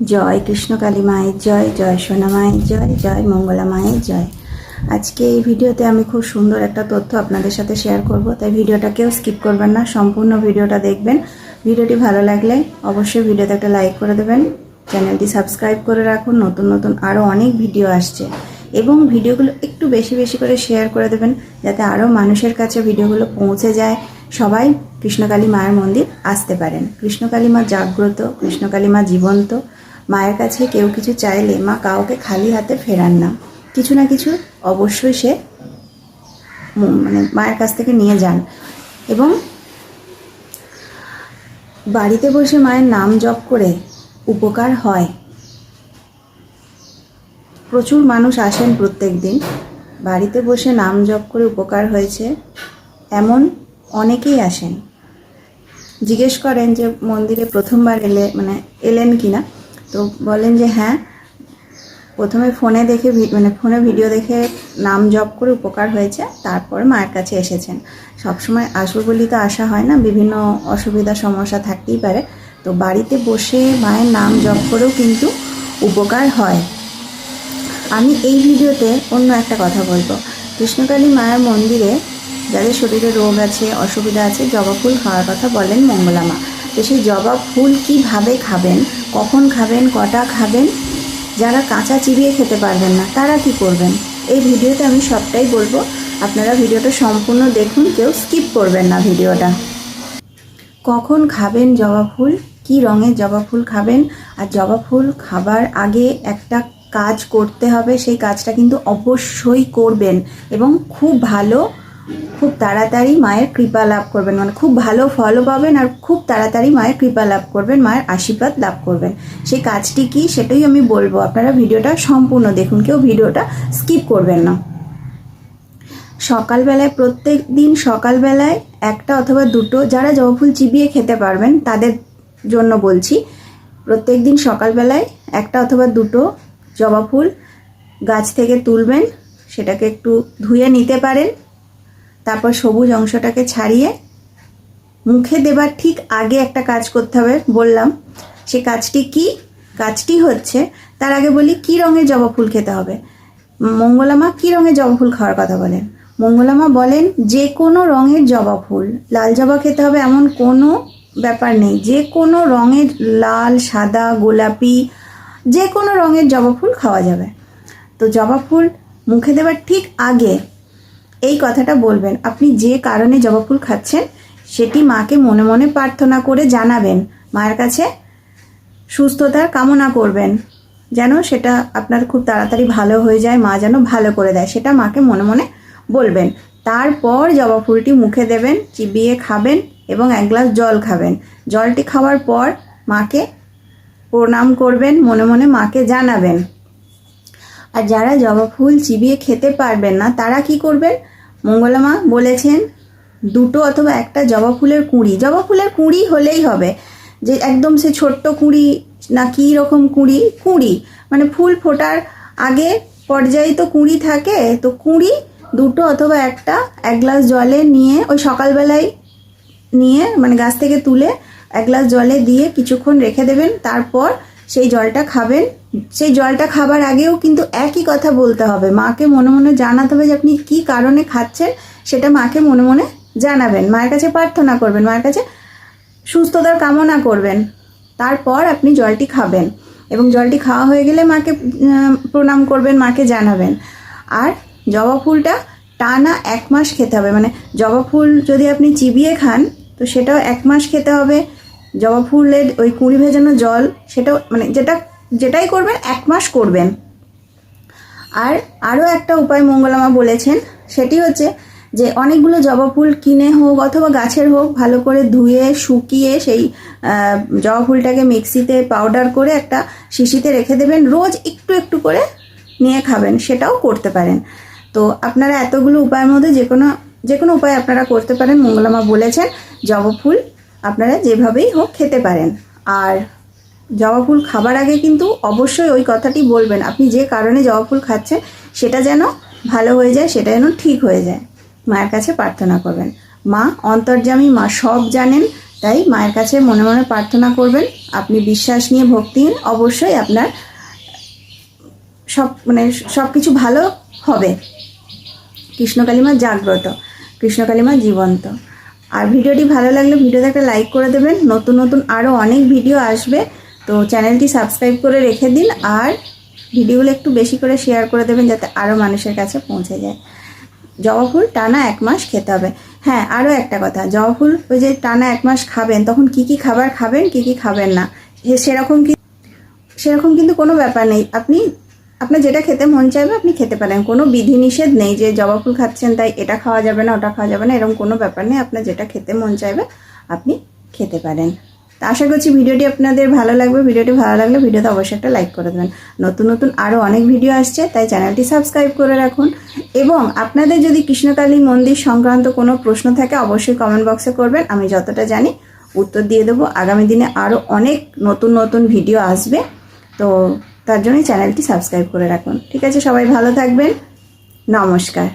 জয় কৃষ্ণ কালী মায়ের জয় জয় সোনা মায়ের জয় জয় মঙ্গলা মায়ের জয়। আজকে এই ভিডিওতে আমি খুব সুন্দর একটা তথ্য আপনাদের সাথে শেয়ার করব, তাই ভিডিওটা কেউ স্কিপ করবেন না, সম্পূর্ণ ভিডিওটা দেখবেন। ভিডিওটি ভালো লাগলে অবশ্যই ভিডিওতে একটা লাইক করে দেবেন, চ্যানেলটি সাবস্ক্রাইব করে রাখুন, নতুন নতুন আরও অনেক ভিডিও আসছে। এবং ভিডিওগুলো একটু বেশি বেশি করে শেয়ার করে দেবেন, যাতে আরও মানুষের কাছে ভিডিওগুলো পৌঁছে যায়, সবাই কৃষ্ণকালী মায়ের মন্দির আসতে পারেন। কৃষ্ণকালী মা জাগ্রত কৃষ্ণকালী মা জীবন্ত মায়ের কাছে কেউ কিছু চাইলে মা কাউকে খালি হাতে ফেরান না। কিছু না কিছু অবশ্যই সে মানে মায়ের কাছ থেকে নিয়ে যান। এবং বাড়িতে বসে মায়ের নাম জপ করে উপকার হয়। প্রচুর মানুষ আসেন প্রত্যেক দিন। বাড়িতে বসে নাম জপ করে উপকার হয়েছে এমন অনেকেই আসেন। জিজ্ঞেস করেন যে মন্দিরে প্রথমবার এলে মানে এলেন কি না তো বলেন যে হ্যাঁ প্রথমে ফোনে দেখে মানে ফোনে ভিডিও দেখে নাম জপ করে উপকার হয়েছে, তারপর মায়ের কাছে এসেছেন। সবসময় আসব বলি তো আসা হয় না, বিভিন্ন অসুবিধা, সমস্যা থাকতেই পারে। তো বাড়িতে বসে মায়ের নাম জপ করেও কিন্তু উপকার হয়। আমি এই ভিডিওতে অন্য একটা কথা বলব। কৃষ্ণকালী মায়ের মন্দিরে যাদের শরীরে রোগ আছে, অসুবিধা আছে, জবা ফুল খাওয়ার কথা বলেন মঙ্গলামা। তো সেই জবা ফুল কীভাবে খাবেন, কখন খাবেন, কটা খাবেন, যারা কাঁচা চিবিয়ে খেতে পারবেন না, তারা কি করবেন? এই ভিডিওতে আমি সবটাই বলব। আপনারা ভিডিওটা সম্পূর্ণ দেখুন, কেউ স্কিপ করবেন না ভিডিওটা। কখন খাবেন জবা ফুল? কী রঙের জবা ফুল খাবেন? আর জবা ফুল খাবার আগে একটা কাজ করতে হবে, সেই কাজটা কিন্তু অবশ্যই করবেন এবং খুব ভালো খুব তাড়াতাড়ি মায়ের কৃপা লাভ করবেন। মানে খুব ভালো ফলও পাবেন আর খুব তাড়াতাড়ি মায়ের কৃপা লাভ করবেন, মায়ের আশীর্বাদ লাভ করবেন। সেই কাজটি কি সেটাই আমি বলব। আপনারা ভিডিওটা সম্পূর্ণ দেখুন, কেউ ভিডিওটা স্কিপ করবেন না। সকালবেলায় প্রত্যেক দিন সকালবেলায় একটা অথবা দুটো, যারা জবা ফুল চিবিয়ে খেতে পারবেন, তাদের জন্য বলছি, প্রত্যেক দিন সকালবেলায় একটা অথবা দুটো জবা ফুল গাছ থেকে তুলবেন, সেটাকে একটু ধুয়ে নিতে পারেন। তারপর সবুজ অংশটাকে ছাড়িয়ে মুখে দেবার ঠিক আগে একটা কাজ করতে হবে বললাম। সে কাজটি কি? কাজটি হচ্ছে, তার আগে বলি কি রঙের জবা ফুল খেতে হবে। মঙ্গলামা কি রঙের জবা ফুল খাওয়ার কথা বলেন? মঙ্গলামা বলেন, যে কোনো রঙের জবা ফুল, লাল জবা খেতে হবে এমন কোনো ব্যাপার নেই। যে কোনো রঙের লাল, সাদা, গোলাপি, যে কোনো রঙের জবা ফুল খাওয়া যাবে। তো জবা ফুল মুখে দেবার ঠিক আগে এই কথাটা বলবেন। আপনি যে কারণে জবা ফুল খাচ্ছেন, সেটি মাকে মনে মনে প্রার্থনা করে জানাবেন। মায়ের কাছে সুস্থতার কামনা করবেন। যেন সেটা আপনার খুব তাড়াতাড়ি ভালো হয়ে যায়, মা যেন ভালো করে দেয়, সেটা মাকে মনে মনে বলবেন। তারপর জবা ফুলটি মুখে দেবেন, চিবিয়ে খাবেন এবং এক গ্লাস জল খাবেন। জলটি খাওয়ার পর মাকে প্রণাম করবেন, মনে মনে মাকে জানাবেন। আর যারা জবা ফুল চিবিয়ে খেতে পারবেন না, তারা কি করবেন? মঙ্গলামা বলেছেন, দুটো অথবা একটা জবা ফুলের কুঁড়ি। জবা ফুলের কুঁড়ি হলেই হবে। যে একদম সে ছোট্ট কুঁড়ি না কী রকম কুঁড়ি কুঁড়ি। মানে ফুল ফোটার আগে পর্যায়ে তো কুঁড়ি থাকে, তো কুঁড়ি দুটো অথবা একটা, এক গ্লাস জলে নিয়ে ওই সকালবেলায় নিয়ে মানে গাছ থেকে তুলে এক গ্লাস জলে দিয়ে কিছুক্ষণ রেখে দেবেন। তারপর সেই জলটা খাবেন। সেই জলটা খাবার আগেও কিন্তু একই কথা বলতে হবে। মাকে মনে মনে জানাতে হবে যে আপনি কী কারণে খাচ্ছেন, সেটা মাকে মনে মনে জানাবেন। মায়ের কাছে প্রার্থনা করবেন, মায়ের কাছে সুস্থতার কামনা করবেন। তারপর আপনি জলটি খাবেন এবং জলটি খাওয়া হয়ে গেলে মাকে প্রণাম করবেন, মাকে জানাবেন। আর জবা ফুলটা টানা এক মাস খেতে হবে। মানে জবা ফুল যদি আপনি চিবিয়ে খান, তো সেটাও এক মাস খেতে হবে। জবা ফুলের ওই কুঁড়ি ভেজানো জল, সেটাও মানে যেটা, যেটাই করবেন, এক মাস করবেন। আর আরও একটা উপায় মঙ্গলামা বলেছেন, সেটি হচ্ছে যে অনেকগুলো জবা ফুল কিনে হোক অথবা গাছের হোক, ভালো করে ধুয়ে, শুকিয়ে সেই জবা ফুলটাকে মিক্সিতে পাউডার করে একটা শিশিতে রেখে দেবেন, রোজ একটু একটু করে নিয়ে খাবেন, সেটাও করতে পারেন। তো আপনারা এতগুলো উপায়ের মধ্যে যে কোনো যে কোনো উপায় আপনারা করতে পারেন, মঙ্গলামা বলেছেন, জবা ফুল আপনারা যেভাবেই হোক খেতে পারেন। আর জবা ফুল খাবার আগে কিন্তু অবশ্যই ওই কথাটি বলবেন, আপনি যে কারণে জবা ফুল খাচ্ছেন, সেটা যেন ভালো হয়ে যায়, সেটা যেন ঠিক হয়ে যায়। মায়ের কাছে প্রার্থনা করবেন। মা অন্তর্যামী, মা সব জানেন, তাই মায়ের কাছে মনে মনে প্রার্থনা করবেন। আপনি বিশ্বাস নিয়ে ভক্তি অবশ্যই আপনার সব মানে সব কিছু ভালো হবে। কৃষ্ণকালীমা জাগ্রত কৃষ্ণকালীমা জীবন্ত। আর ভিডিওটি ভালো লাগলে ভিডিওতে একটা লাইক করে দেবেন। নতুন নতুন আরও অনেক ভিডিও আসবে। তো চ্যানেলটি সাবস্ক্রাইব করে রেখে দিন আর ভিডিওগুলো একটু বেশি করে শেয়ার করে দেবেন যাতে আরও মানুষের কাছে পৌঁছে যায়। জবা ফুল টানা এক মাস খেতে হবে। হ্যাঁ আরও একটা কথা। জবা ফুল ওই যে টানা এক মাস খাবেন, তখন কি কি খাবার খাবেন, কি কি খাবেন না? সেরকম কি, সেরকম কিন্তু কোনো ব্যাপার নেই। আপনি আপনার যেটা খেতে মন চাইবে, আপনি খেতে পারেন। কোনো বিধিনিষেধ নেই যে জবা ফুল খাচ্ছেন তাই এটা খাওয়া যাবে না, ওটা খাওয়া যাবে না, এরকম কোনো ব্যাপার নেই। আপনার যেটা খেতে মন চাইবে, আপনি খেতে পারেন। তা আশা করছি ভিডিওটি আপনাদের ভালো লাগবে। ভিডিওটি ভালো লাগলে ভিডিওতে অবশ্যই একটা লাইক করে দেবেন। নতুন নতুন আরও অনেক ভিডিও আসছে, তাই চ্যানেলটি সাবস্ক্রাইব করে রাখুন। এবং আপনাদের যদি কৃষ্ণকালী মন্দির সংক্রান্ত কোনো প্রশ্ন থাকে, অবশ্যই কমেন্ট বক্সে করবেন। আমি যতটা জানি উত্তর দিয়ে দেবো। আগামী দিনে আরও অনেক নতুন নতুন ভিডিও আসবে। তো তার জন্যই চ্যানেলটি সাবস্ক্রাইব করে রাখুন। ঠিক আছে সবাই ভালো থাকবেন। নমস্কার।